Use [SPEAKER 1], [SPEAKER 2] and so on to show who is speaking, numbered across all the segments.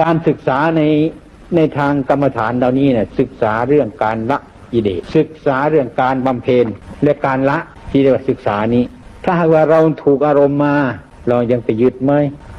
[SPEAKER 1] การศึกษาในในทางกรรมฐานเหล่านี้เนี่ยศึกษาเรื่องการละกิเลสศึกษาเรื่องการบำเพ็ญและการละที่เรียกว่าศึกษานี้ ถ้าหากว่าเราถูกอารมณ์มา เรายังไปยึดไหม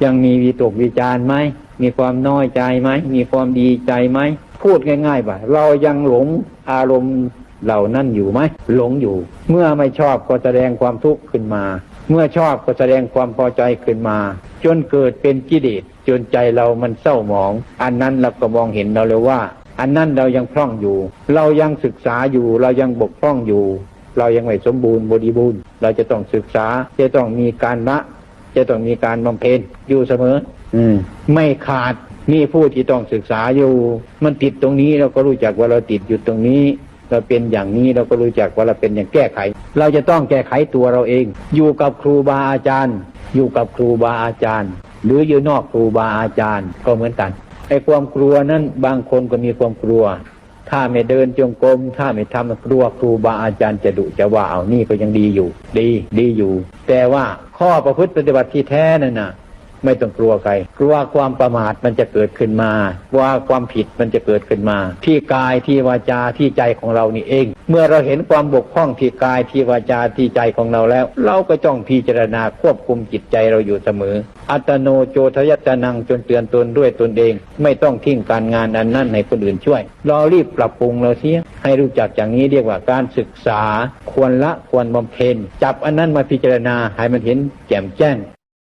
[SPEAKER 1] ยังมีวิตกวิจารไหมมีความน้อยใจไหมมีความดีใจไหมพูดง่ายๆว่าเรายังหลงอารมณ์เหล่านั้นอยู่ไหมหลงอยู่ เมื่อไม่ชอบก็แสดงความทุกข์ขึ้นมา เมื่อชอบก็แสดงความพอใจขึ้นมา จนเกิดเป็นกิเลส จนใจเรามันเศร้าหมอง อันนั้นเราก็มองเห็นเราเลยว่า อันนั้นเรายังพร่องอยู่ เรายังศึกษาอยู่ เรายังบกพร่องอยู่ เรายังไม่สมบูรณ์บริบูรณ์ เราจะต้องศึกษา จะต้องมีการละ จะต้องมีการบำเพ็ญอยู่เสมอ อืม ไม่ขาดมีผู้ที่ต้องศึกษาอยู่ มันติดตรงนี้เราก็รู้จักว่าเราติดอยู่ตรงนี้เราเป็นอย่างนี้เราก็รู้จักว่าเราเป็นอย่างแก้ไข เราจะต้องแก้ไขตัวเราเอง อยู่กับครูบาอาจารย์ อยู่กับครูบาอาจารย์ หรืออยู่นอกครูบาอาจารย์ก็เหมือนกันไอ้ความกลัวนั้นบางคนก็มีความกลัว ถ้าไม่เดินจงกรมถ้าไม่ทำกลัวครูบาอาจารย์จะดุจะว่าเอานี่ก็ยังดีอยู่ ดีดีอยู่ แต่ว่าข้อประพฤติปฏิบัติที่แท้นั่นน่ะ ไม่ต้องกลัวใครกลัวความประมาทมันจะเกิดขึ้นมา ว่าความผิดมันจะเกิดขึ้นมา ที่กายที่วาจาที่ใจของเรานี่เอง เมื่อเราเห็นความบกพร่องที่กายที่วาจาที่ใจของเราแล้ว เราก็จ้องพิจารณาควบคุมจิตใจเราอยู่เสมอ อัตโนโจทยัตนังจนเตือนตนด้วยตนเอง ไม่ต้องทิ้งการงานอันนั้นให้คนอื่นช่วย เรารีบปรับปรุงเราเสียให้รู้จักอย่างนี้เรียกว่าการศึกษา ควรละควรบำเพ็ญจับอันนั้นมาพิจารณาให้มันเห็นแจ่มแจ้ง